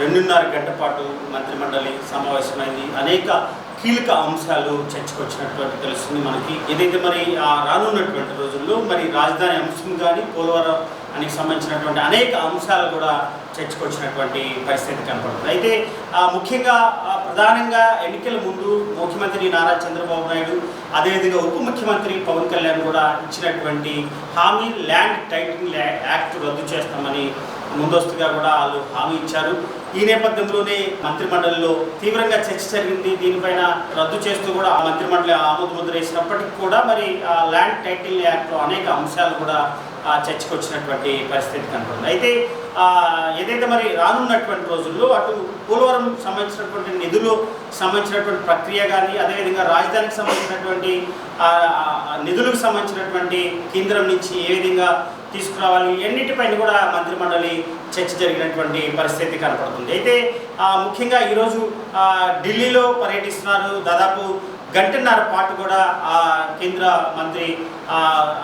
రెండున్నర గంట పాటు మంత్రిమండలి సమావేశమైంది. అనేక కీలక అంశాలు చర్చకొచ్చినటువంటి తెలుస్తుంది మనకి. ఏదైతే మరి ఆ రానున్నటువంటి రోజుల్లో మరి రాజధాని అంశం కానీ పోలవరం అని సంబంధించినటువంటి అనేక అంశాలు కూడా చర్చకొచ్చినటువంటి పరిస్థితి కనపడుతుంది. అయితే ముఖ్యంగా ప్రధానంగా ఎన్నికల ముందు ముఖ్యమంత్రి నారా చంద్రబాబు నాయుడు అదేవిధంగా ఉప ముఖ్యమంత్రి పవన్ కళ్యాణ్ కూడా ఇచ్చినటువంటి హామీ ల్యాండ్ టైటింగ్ యాక్ట్ రద్దు చేస్తామని ముందస్తుగా కూడా వాళ్ళు హామీ ఇచ్చారు. ఈ నేపథ్యంలోనే మంత్రిమండలిలో తీవ్రంగా చర్చ జరిగింది. దీనిపైన రద్దు చేస్తూ కూడా ఆ మంత్రిమండలి ఆమోదముద్ర వేసినప్పటికీ కూడా మరి ఆ ల్యాండ్ టైటిల్ యాక్ట్లో అనేక అంశాలు కూడా చర్చకు వచ్చినటువంటి పరిస్థితి కనబడుతుంది అయితే ఏదైతే మరి రానున్నటువంటి రోజుల్లో అటు పోలవరం సంబంధించినటువంటి నిధులు సంబంధించినటువంటి ప్రక్రియ కానీ అదేవిధంగా రాజధానికి సంబంధించినటువంటి నిధులకు సంబంధించినటువంటి కేంద్రం నుంచి ఏ విధంగా తీసుకురావాలి. ఎన్నిటిపైన కూడా మంత్రి మండలి చర్చ జరిగినటువంటి పరిస్థితి కనపడుతుంది. అయితే ముఖ్యంగా ఈరోజు ఢిల్లీలో పర్యటిస్తున్నారు. దాదాపు గంటన్నర పాటు కూడా ఆ కేంద్ర మంత్రి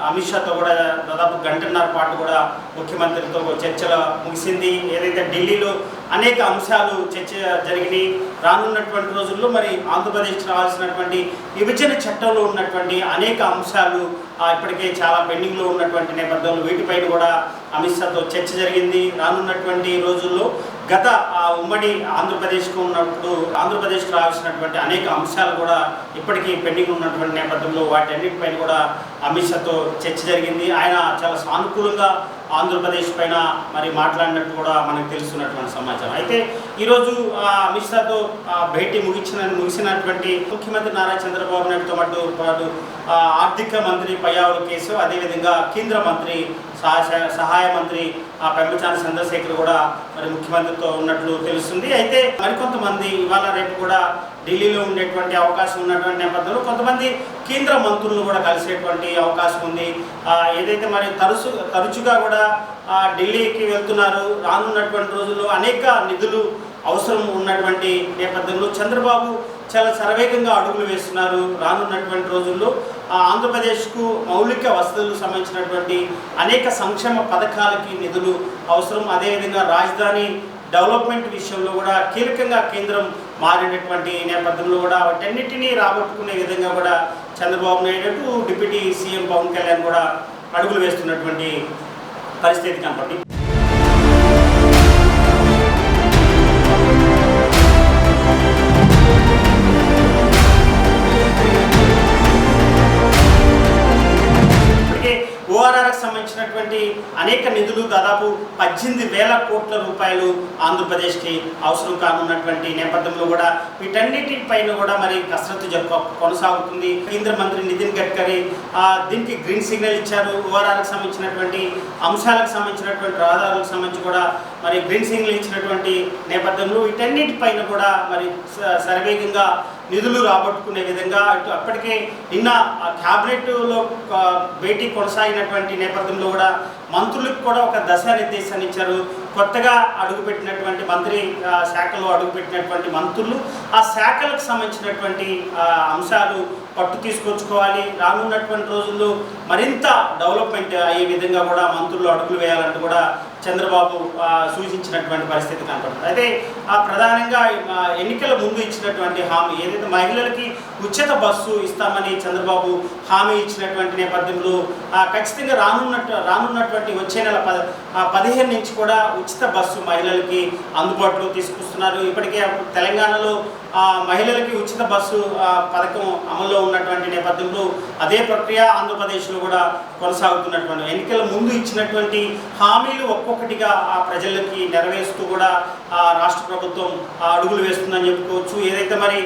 అమిత్ షాతో కూడా దాదాపు గంటన్నర పాటు కూడా ముఖ్యమంత్రితో చర్చలు ముగిసింది. ఏదైతే ఢిల్లీలో అనేక అంశాలు చర్చ జరిగినాయి రానున్నటువంటి రోజుల్లో మరి ఆంధ్రప్రదేశ్ రావాల్సినటువంటి విభజన చట్టంలో ఉన్నటువంటి అనేక అంశాలు ఇప్పటికే చాలా పెండింగ్లో ఉన్నటువంటి నేపథ్యంలో వీటిపైన కూడా అమిత్ షాతో చర్చ జరిగింది. రానున్నటువంటి రోజుల్లో గత ఆ ఉమ్మడి ఆంధ్రప్రదేశ్కు ఉన్నప్పుడు ఆంధ్రప్రదేశ్కి రావాల్సినటువంటి అనేక అంశాలు కూడా ఇప్పటికీ పెండింగ్ ఉన్నటువంటి నేపథ్యంలో వాటన్నిటిపైన కూడా అమిత్ షాతో చర్చ జరిగింది. ఆయన చాలా సానుకూలంగా ఆంధ్రప్రదేశ్ పైన మరి మాట్లాడినట్టు కూడా మనకు తెలుస్తున్నటువంటి సమాచారం. అయితే ఈరోజు ఆ, అమిత్ షాతో భేటీ ముగించిన ముగిసినటువంటి ముఖ్యమంత్రి నారా చంద్రబాబు నాయుడుతో పాటు పాటు ఆర్థిక మంత్రి పయ్యావుల కేసు అదేవిధంగా కేంద్ర మంత్రి సహాయ సహాయ సహాయ మంత్రి ఆ పెంపచాని చంద్రశేఖర్ కూడా మరి ముఖ్యమంత్రితో ఉన్నట్లు తెలుస్తుంది. అయితే మరికొంతమంది ఇవాళ రేపు కూడా ఢిల్లీలో ఉండేటువంటి అవకాశం ఉన్నటువంటి నేపథ్యంలో కొంతమంది కేంద్ర మంత్రులను కూడా కలిసేటువంటి అవకాశం ఉంది. ఏదైతే మరి తరచు తరచుగా కూడా ఢిల్లీకి వెళ్తున్నారు రానున్నటువంటి రోజుల్లో అనేక నిధులు అవసరం ఉన్నటువంటి నేపథ్యంలో చంద్రబాబు చాలా శరవేగంగా అడుగులు వేస్తున్నారు. రానున్నటువంటి రోజుల్లో ఆ, ఆంధ్రప్రదేశ్కు మౌలిక వసతులకు సంబంధించినటువంటి అనేక సంక్షేమ పథకాలకి నిధులు అవసరం. అదేవిధంగా రాజధాని డెవలప్మెంట్ విషయంలో కూడా కీలకంగా కేంద్రం మారినటువంటి నేపథ్యంలో కూడా వాటన్నిటినీ రాబట్టుకునే విధంగా కూడా చంద్రబాబు నాయుడు డిప్యూటీ సీఎం పవన్ కళ్యాణ్ కూడా అడుగులు వేస్తున్నటువంటి పరిస్థితి కనపడింది పద్దెనిమిది వేల కోట్ల రూపాయలు ఆంధ్రప్రదేశ్కి అవసరం కానున్నటువంటి నేపథ్యంలో కూడా వీటన్నిటిపైన కూడా మరి కసరత్తు జరుపు కొనసాగుతుంది. కేంద్ర మంత్రి నితిన్ గడ్కరీ ఆ, దీనికి గ్రీన్ సిగ్నల్ ఇచ్చారు. ఓఆర్ఆర్కి సంబంధించినటువంటి అంశాలకు సంబంధించినటువంటి రహదారులకు సంబంధించి కూడా మరి గ్రీన్ సిగ్నల్ ఇచ్చినటువంటి నేపథ్యంలో వీటన్నిటిపైన కూడా మరి స- శరవేగంగా నిధులు రాబట్టుకునే విధంగా అప్పటికే నిన్న ఆ క్యాబినెట్లో భేటీ కొనసాగినటువంటి నేపథ్యంలో కూడా మంత్రులకు కూడా ఒక దశానిర్దేశాన్ని ఇచ్చారు. కొత్తగా అడుగుపెట్టినటువంటి మంత్రి శాఖలో అడుగుపెట్టినటువంటి మంత్రులు ఆ శాఖలకు సంబంధించినటువంటి అంశాలు పట్టు తీసుకొచ్చుకోవాలి రానున్నటువంటి రోజుల్లో మరింత డెవలప్మెంట్ అయ్యే విధంగా కూడా మంత్రులు అడుగులు వేయాలంటూ కూడా చంద్రబాబు సూచించినటువంటి పరిస్థితి కనపడుతుంది. అయితే ఆ ప్రధానంగా ఎన్నికల ముందు ఇచ్చినటువంటి హామీ ఏదైతే మహిళలకి ఉచిత బస్సు ఇస్తామని చంద్రబాబు హామీ ఇచ్చినటువంటి నేపథ్యంలో ఖచ్చితంగా రానున్నట్టు రానున్నటువంటి వచ్చే నెల పద పదిహేను నుంచి కూడా ఉచిత బస్సు మహిళలకి అందుబాటులో తీసుకొస్తున్నారు. ఇప్పటికే తెలంగాణలో మహిళలకి ఉచిత బస్సు పథకం అమల్లో ఉన్నటువంటి నేపథ్యంలో అదే ప్రక్రియ ఆంధ్రప్రదేశ్లో కూడా కొనసాగుతున్నటువంటి ఎన్నికల ముందు ఇచ్చినటువంటి హామీలు ఒక్కొక్కటిగా ఆ ప్రజలకి నెరవేరుస్తూ కూడా ఆ రాష్ట్ర ప్రభుత్వం ఆ, అడుగులు వేస్తుందని చెప్పుకోవచ్చు. ఏదైతే మరి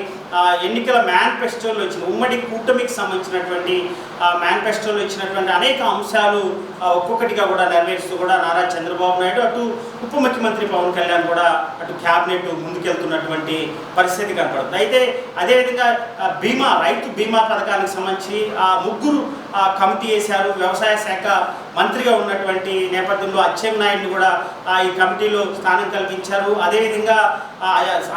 ఎన్నికల మేనిఫెస్టోలో ఇచ్చిన ఉమ్మడి కూటమికి సంబంధించినటువంటి ఆ, మేనిఫెస్టోలో ఇచ్చినటువంటి అనేక అంశాలు ఒక్కొక్కటిగా కూడా నెరవేరుస్తూ కూడా నారా చంద్రబాబు నాయుడు అటు ఉప ముఖ్యమంత్రి పవన్ కళ్యాణ్ కూడా అటు క్యాబినెట్ ముందుకెళ్తున్నటువంటి పరిస్థితి కనపడుతుంది. అయితే అదేవిధంగా బీమా రైతు బీమా పథకానికి సంబంధించి ఆ ముగ్గురు ఆ, కమిటీ వేశారు. వ్యవసాయ శాఖ మంత్రిగా ఉన్నటువంటి నేపథ్యంలో అచ్చెం నాయుడిని కూడా ఆ, ఈ కమిటీలో స్థానం కల్పించారు అదేవిధంగా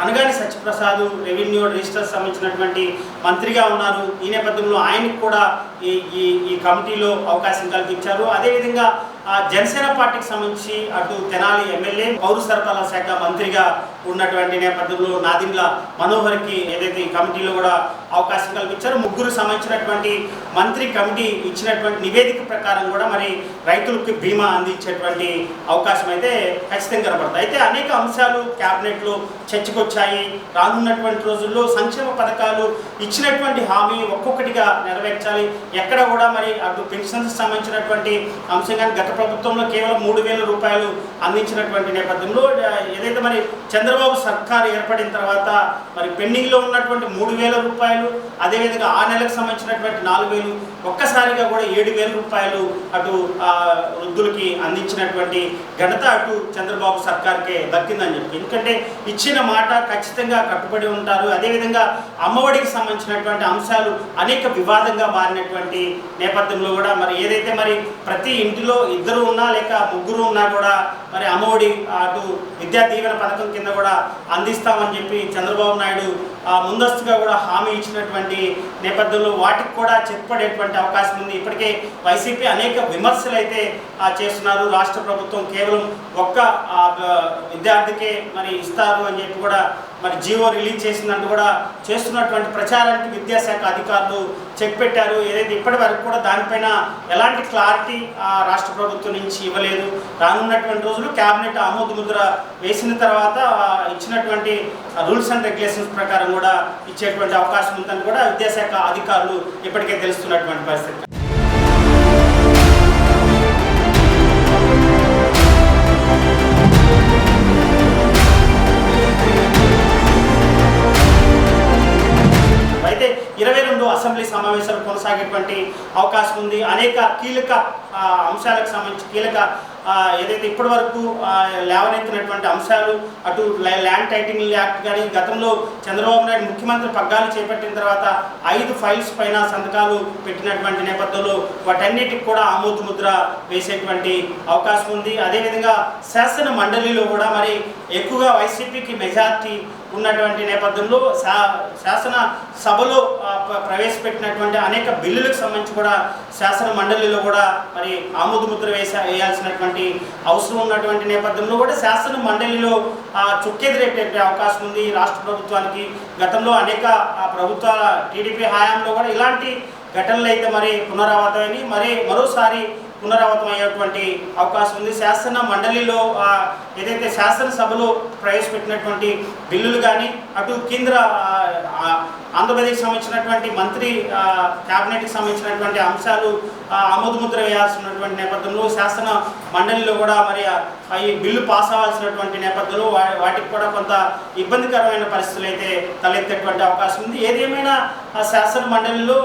అనగాని సత్యప్రసాద్ రెవెన్యూ రిజిస్టర్ సంబంధించినటువంటి మంత్రిగా ఉన్నారు. ఈ నేపథ్యంలో ఆయనకు కూడా ఈ ఈ ఈ కమిటీలో అవకాశం కల్పించారు. అదేవిధంగా ఆ, జనసేన పార్టీకి సంబంధించి అటు తెనాలి ఎమ్మెల్యే పౌర సరఫరాల శాఖ మంత్రిగా ఉన్నటువంటి నేపథ్యంలో నాదిండ్ల మనోహర్కి ఏదైతే ఈ కమిటీలో కూడా అవకాశం కల్పించారో ముగ్గురు సంబంధించినటువంటి మంత్రి కమిటీ ఇచ్చినటువంటి నివేదిక ప్రకారం కూడా మరి రైతులకు బీమా అందించేటువంటి అవకాశం అయితే ఖచ్చితంగా కనబడుతుంది. అయితే అనేక అంశాలు క్యాబినెట్లో చర్చకొచ్చాయి. రానున్నటువంటి రోజుల్లో సంక్షేమ పథకాలు ఇచ్చినటువంటి హామీ ఒక్కొక్కటిగా నెరవేర్చాలి. ఎక్కడ కూడా మరి అటు పెన్షన్స్ సంబంధించినటువంటి అంశం కానీ గత ప్రభుత్వంలో కేవలం మూడు వేల రూపాయలు అందించినటువంటి నేపథ్యంలో ఏదైతే మరి చంద్రబాబు సర్కార్ ఏర్పడిన తర్వాత మరి పెండింగ్లో ఉన్నటువంటి మూడు వేల రూపాయలు అదేవిధంగా ఆ నెలకు సంబంధించినటువంటి నాలుగు వేలు ఒక్కసారిగా కూడా ఏడు వేల రూపాయలు అటు వృద్ధులకి అందించినటువంటి ఘనత అటు చంద్రబాబు సర్కార్కే దక్కిందని చెప్పి. ఎందుకంటే ఇచ్చిన మాట ఖచ్చితంగా కట్టుబడి ఉంటారు. అదేవిధంగా అమ్మఒడికి సంబంధించినటువంటి అంశాలు అనేక వివాదంగా మారినటువంటి నేపథ్యంలో కూడా మరి ఏదైతే మరి ప్రతి ఇంటిలో ఇద్దరు ఇద్దరు ఉన్నా లేక ముగ్గురు ఉన్నా కూడా మరి అమ్మఒడి అటు విద్యా దీవెన పథకం కింద కూడా అందిస్తామని చెప్పి చంద్రబాబు నాయుడు ఆ, ముందస్తుగా కూడా హామీ ఇచ్చినటువంటి నేపథ్యంలో వాటికి కూడా చెప్పుపడేటువంటి అవకాశం ఉంది. ఇప్పటికే వైసీపీ అనేక విమర్శలు అయితే చేస్తున్నారు. రాష్ట్ర ప్రభుత్వం కేవలం ఒక్క విద్యార్థికే మరి ఇస్తారు అని చెప్పి కూడా మరి జీవో రిలీజ్ చేసిందంటూ కూడా చేస్తున్నటువంటి ప్రచారానికి విద్యాశాఖ అధికారులు చెక్ పెట్టారు. ఏదైతే ఇప్పటి వరకు కూడా దానిపైన ఎలాంటి క్లారిటీ ఆ రాష్ట్ర ప్రభుత్వం నుంచి ఇవ్వలేదు. రానున్నటువంటి రోజులు క్యాబినెట్ ఆమోద ముద్ర వేసిన తర్వాత ఇచ్చినటువంటి రూల్స్ అండ్ రెగ్యులేషన్స్ ప్రకారం కూడా ఇచ్చేటువంటి అవకాశం ఉందని కూడా విద్యాశాఖ అధికారులు ఇప్పటికే తెలుస్తున్నటువంటి పరిస్థితి. అయితే ఇరవై రెండు అసెంబ్లీ సమావేశాలు కొనసాగేటువంటి అవకాశం ఉంది. అనేక కీలక అంశాలకు సంబంధించి కీలక ఏదైతే ఇప్పటి వరకు లేవనెత్తినటువంటి అంశాలు అటు ల్యాండ్ టైటింగ్ యాక్ట్ కానీ గతంలో చంద్రబాబు నాయుడు ముఖ్యమంత్రి పగ్గాలు చేపట్టిన తర్వాత ఐదు ఫైల్స్ పైన సంతకాలు పెట్టినటువంటి నేపథ్యంలో వాటన్నిటికి కూడా ఆమోద ముద్ర వేసేటువంటి అవకాశం ఉంది. అదేవిధంగా శాసన మండలిలో కూడా మరి ఎక్కువగా వైసీపీకి మెజార్టీ ఉన్నటువంటి నేపథ్యంలో శా శాసన సభలో ప్రవేశపెట్టినటువంటి అనేక బిల్లులకు సంబంధించి కూడా శాసన మండలిలో కూడా మరి ఆమోదముద్ర వేస వేసా వేయాల్సినటువంటి అవసరం ఉన్నటువంటి నేపథ్యంలో కూడా శాసన మండలిలో ఆ, చుక్కెదిరేటటువంటి అవకాశం ఉంది. రాష్ట్ర ప్రభుత్వానికి గతంలో అనేక ఆ, ప్రభుత్వాల టీడీపీ హయాంలో కూడా ఇలాంటి ఘటనలు అయితే మరి పునరావృతమని మరి మరోసారి పునరావృతం అయ్యేటువంటి అవకాశం ఉంది. శాసన మండలిలో ఏదైతే శాసనసభలో ప్రవేశపెట్టినటువంటి బిల్లులు కానీ అటు కేంద్ర ఆంధ్రప్రదేశ్కి ఆంధ్రప్రదేశ్ సంబంధించినటువంటి మంత్రి క్యాబినెట్కి సంబంధించినటువంటి అంశాలు ఆమోదముద్ర వేయాల్సినటువంటి నేపథ్యంలో శాసన మండలిలో కూడా మరి ఈ బిల్లు పాస్ అవ్వాల్సినటువంటి నేపథ్యంలో వా- వాటికి కూడా కొంత ఇబ్బందికరమైన పరిస్థితులు అయితే తలెత్తేటువంటి అవకాశం ఉంది. ఏదేమైనా ఆ శాసన మండలిలో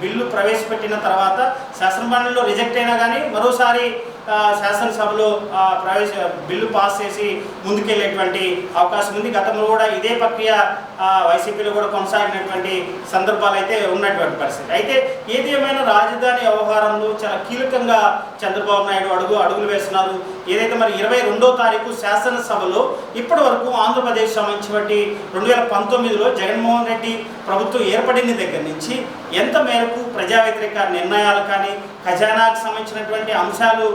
బిల్లు ప్రవేశపెట్టిన తర్వాత శాసన మండలిలో రిజెక్ట్ అయినా కానీ మరోసారి శాసనసభలో ప్రవేశ బిల్లు పాస్ చేసి ముందుకెళ్ళేటువంటి అవకాశం ఉంది. గతంలో కూడా ఇదే ప్రక్రియ వైసీపీలో కూడా కొనసాగినటువంటి సందర్భాలు అయితే ఉన్నటువంటి పరిస్థితి. అయితే ఏది ఏమైనా రాజధాని వ్యవహారంలో చాలా కీలకంగా చంద్రబాబు నాయుడు అడుగు అడుగులు వేస్తున్నారు. ఏదైతే మరి ఇరవై రెండో తారీఖు శాసనసభలో ఇప్పటి వరకు ఆంధ్రప్రదేశ్ సంబంధించినటువంటి రెండు వేల పంతొమ్మిదిలో జగన్మోహన్ రెడ్డి ప్రభుత్వం ఏర్పడిన దగ్గర నుంచి ఎంత మేరకు ప్రజా వ్యతిరేక నిర్ణయాలు కానీ ఖజానాకు సంబంధించినటువంటి అంశాలు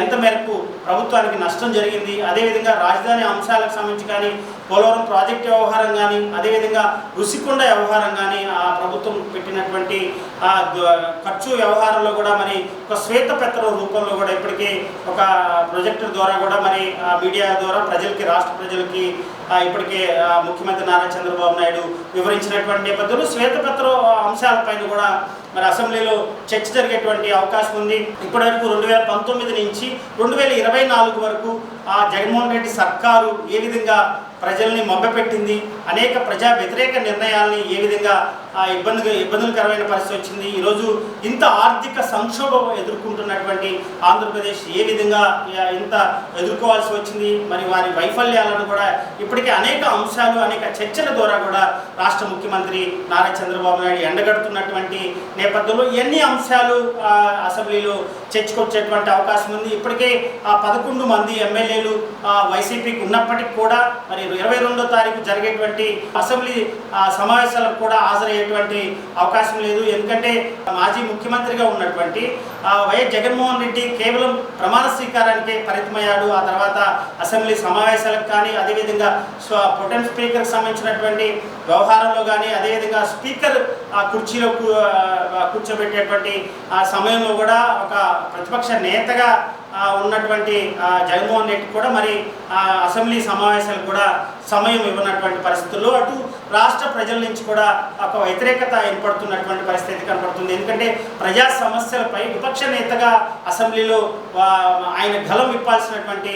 ఎంత మేరకు ప్రభుత్వానికి నష్టం జరిగింది అదేవిధంగా రాజధాని అంశాలకు సంబంధించి కానీ పోలవరం ప్రాజెక్టు వ్యవహారం కానీ అదేవిధంగా రుసికొండ వ్యవహారం కానీ ఆ ప్రభుత్వం పెట్టినటువంటి ఆ ఖర్చు వ్యవహారంలో కూడా మరి ఒక శ్వేతపత్రం రూపంలో కూడా ఇప్పటికే ఒక ప్రొజెక్టర్ ద్వారా కూడా మరి ఆ మీడియా ద్వారా ప్రజలకి రాష్ట్ర ప్రజలకి ఇప్పటికే ముఖ్యమంత్రి నారా చంద్రబాబు నాయుడు వివరించినటువంటి నేపథ్యంలో శ్వేతపత్ర అంశాలపైన కూడా మరి అసెంబ్లీలో చర్చ జరిగేటువంటి అవకాశం ఉంది. ఇప్పటివరకు రెండు వేల పంతొమ్మిది నుంచి రెండు వేల ఇరవై నాలుగు వరకు ఆ జగన్మోహన్ రెడ్డి సర్కారు ఏ విధంగా ప్రజల్ని మభ్యపెట్టింది అనేక ప్రజా వ్యతిరేక నిర్ణయాల్ని ఏ విధంగా ఇబ్బంది ఇబ్బందులకరమైన పరిస్థితి వచ్చింది. ఈరోజు ఇంత ఆర్థిక సంక్షోభం ఎదుర్కొంటున్నటువంటి ఆంధ్రప్రదేశ్ ఏ విధంగా ఇంత ఎదుర్కోవాల్సి వచ్చింది? మరి వారి వైఫల్యాలను కూడా ఇప్పటికే అనేక అంశాలు అనేక చర్చల ద్వారా కూడా రాష్ట్ర ముఖ్యమంత్రి నారా చంద్రబాబు నాయుడు ఎండగడుతున్నటువంటి నేపథ్యంలో ఎన్ని అంశాలు అసెంబ్లీలో చర్చకొచ్చేటువంటి అవకాశం ఉంది? ఇప్పటికే ఆ పదకొండు మంది ఎమ్మెల్యేలు వైసీపీకి ఉన్నప్పటికీ కూడా మరి ఇరవై రెండో తారీఖు జరిగేటువంటి అసెంబ్లీ సమావేశాలకు కూడా హాజరయ్యేటువంటి అవకాశం లేదు. ఎందుకంటే మాజీ ముఖ్యమంత్రిగా ఉన్నటువంటి వైఎస్ జగన్మోహన్ రెడ్డి కేవలం ప్రమాణ స్వీకారానికే పరిమితమయ్యాడు. ఆ తర్వాత అసెంబ్లీ సమావేశాలకు కానీ అదేవిధంగా స్వ- ప్రొటెం స్పీకర్కి సంబంధించినటువంటి వ్యవహారంలో కానీ అదేవిధంగా స్పీకర్ ఆ కుర్చీలో ఆ, కూర్చోబెట్టేటువంటి ఆ సమయంలో కూడా ఒక ప్రతిపక్ష నేతగా ఉన్నటువంటి జగన్మోహన్ రెడ్డి కూడా మరి అసెంబ్లీ సమావేశాలకు కూడా సమయం ఇవ్వనటువంటి పరిస్థితుల్లో అటు రాష్ట్ర ప్రజల నుంచి కూడా ఒక వ్యతిరేకత ఏర్పడుతున్నటువంటి పరిస్థితి కనపడుతుంది ఎందుకంటే ప్రజా సమస్యలపై విపక్ష నేతగా అసెంబ్లీలో ఆయన గలం విప్పాల్సినటువంటి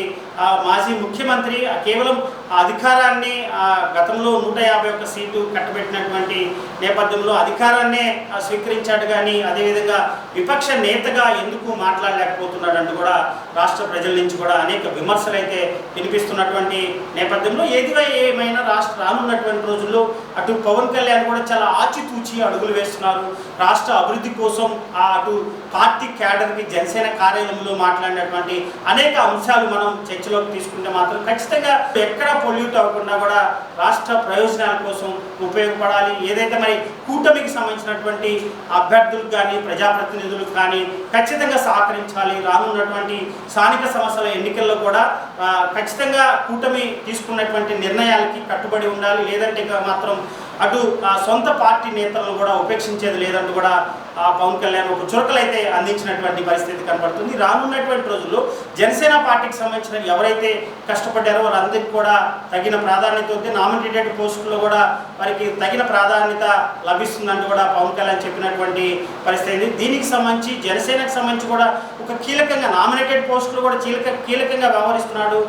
మాజీ ముఖ్యమంత్రి కేవలం ఆ అధికారాన్ని ఆ, గతంలో నూట యాభై ఒక్క సీటు కట్టబెట్టినటువంటి నేపథ్యంలో అధికారాన్నే స్వీకరించాడు కానీ అదేవిధంగా విపక్ష నేతగా ఎందుకు మాట్లాడలేకపోతున్నాడు అంటూ కూడా రాష్ట్ర ప్రజల నుంచి కూడా అనేక విమర్శలు అయితే వినిపిస్తున్నటువంటి నేపథ్యంలో ఏది ఏమైనా రాష్ట్ర రానున్నటువంటి రోజుల్లో అటు పవన్ కళ్యాణ్ కూడా చాలా ఆచితూచి అడుగులు వేస్తున్నారు. రాష్ట్ర అభివృద్ధి కోసం ఆ అటు పార్టీ క్యాడర్కి జనసేన కార్యాలయంలో మాట్లాడినటువంటి అనేక అంశాలు మనం చర్చలోకి తీసుకుంటే మాత్రం ఖచ్చితంగా ఎక్కడ పొల్యూట్ అవ్వకుండా కూడా రాష్ట్ర ప్రయోజనాల కోసం ఉపయోగపడాలి. ఏదైతే మరి కూటమికి సంబంధించినటువంటి అభ్యర్థులకు కానీ ప్రజాప్రతినిధులకు కానీ ఖచ్చితంగా సహకరించాలి. రానున్నటువంటి స్థానిక సంస్థల ఎన్నికల్లో కూడా ఖచ్చితంగా కూటమి తీసుకున్నటువంటి నిర్ణయాలకి కట్టుబడి ఉండాలి. లేదంటే ఇక మాత్రం అటు ఆ, సొంత పార్టీ నేతలను కూడా ఉపేక్షించేది లేదంటూ కూడా పవన్ కళ్యాణ్ ఒక చురకలైతే అందించినటువంటి పరిస్థితి కనబడుతుంది రానున్నటువంటి రోజుల్లో జనసేన పార్టీకి సంబంధించిన ఎవరైతే కష్టపడ్డారో వారందరికీ కూడా తగిన ప్రాధాన్యత ఉంది నామినేటెడ్ పోస్టుల్లో కూడా వారికి తగిన ప్రాధాన్యత లభిస్తుందని కూడా పవన్ కళ్యాణ్ చెప్పినటువంటి పరిస్థితి దీనికి సంబంధించి జనసేనకు సంబంధించి కూడా ఒక కీలకంగా నామినేటెడ్ పోస్టులు కూడా కీలక కీలకంగా వ్యవహరిస్తున్నాడు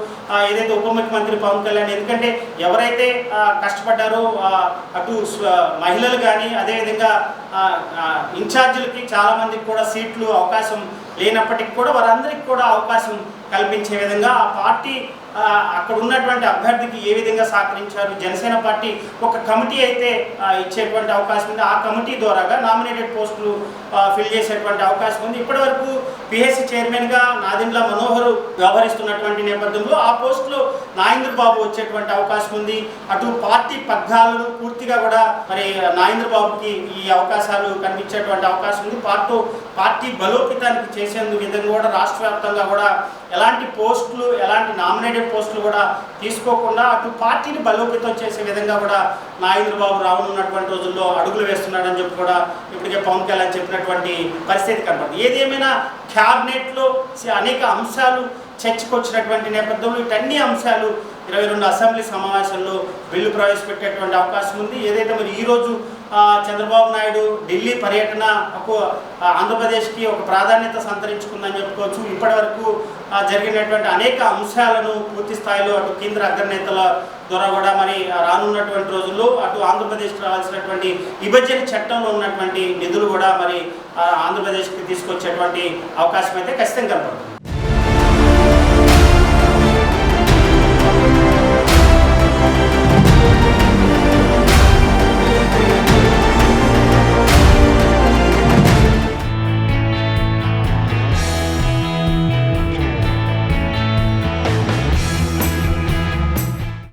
ఏదైతే ఉప ముఖ్యమంత్రి పవన్ కళ్యాణ్. ఎందుకంటే ఎవరైతే కష్టపడ్డారో అటు మహిళలు కానీ అదేవిధంగా ఇన్ఛార్జ్ ఇన్ఛార్జీలకి చాలామందికి కూడా సీట్లు అవకాశం లేనప్పటికీ కూడా వారందరికీ కూడా అవకాశం కల్పించే విధంగా ఆ పార్టీ అక్కడ ఉన్నటువంటి అభ్యర్థికి ఏ విధంగా సహకరించారు? జనసేన పార్టీ ఒక కమిటీ అయితే ఇచ్చేటువంటి అవకాశం ఉంది. ఆ కమిటీ ద్వారాగా నామినేటెడ్ పోస్టులు ఫిల్ చేసేటువంటి అవకాశం ఉంది. ఇప్పటివరకు పిహెసి చైర్మన్గా నాదిండ్ల మనోహర్ వ్యవహరిస్తున్నటువంటి నేపథ్యంలో ఆ పోస్టులో నాగేంద్ర బాబు వచ్చేటువంటి అవకాశం ఉంది. అటు పార్టీ పగ్గాలను పూర్తిగా కూడా మరి నాగేంద్ర బాబుకి ఈ అవకాశాలు కనిపించేటువంటి అవకాశం ఉంది. పార్టీ పార్టీ బలోపేతానికి చేసేందుకు విధంగా కూడా రాష్ట్ర వ్యాప్తంగా కూడా ఎలాంటి పోస్టులు ఎలాంటి నామినేటెడ్ పోస్టులు కూడా తీసుకోకుండా అటు పార్టీని బలోపేతం చేసే విధంగా కూడా నాగేంద్ర బాబు రావనున్నటువంటి రోజుల్లో అడుగులు వేస్తున్నాడని చెప్పి కూడా ఇప్పటికే పవన్ కళ్యాణ్ చెప్పినటువంటి పరిస్థితి కనబడుతుంది ఏదేమైనా క్యాబినెట్లో అనేక అంశాలు చర్చకొచ్చినటువంటి నేపథ్యంలో ఇటన్ని అంశాలు ఇరవై రెండు అసెంబ్లీ సమావేశంలో బిల్లు ప్రవేశపెట్టేటువంటి అవకాశం ఉంది. ఏదైతే మరి ఈరోజు చంద్రబాబు నాయుడు ఢిల్లీ పర్యటన ఒక ఆంధ్రప్రదేశ్కి ఒక ప్రాధాన్యత సంతరించుకుందని చెప్పుకోవచ్చు. ఇప్పటివరకు జరిగినటువంటి అనేక అంశాలను పూర్తి స్థాయిలో అటు కేంద్ర అగ్రనేతల ద్వారా కూడా మరి రానున్నటువంటి రోజుల్లో అటు ఆంధ్రప్రదేశ్కి రావాల్సినటువంటి విభజన చట్టంలో ఉన్నటువంటి నిధులు కూడా మరి ఆంధ్రప్రదేశ్కి తీసుకొచ్చేటువంటి అవకాశం అయితే ఖచ్చితంగా కనపడుతుంది.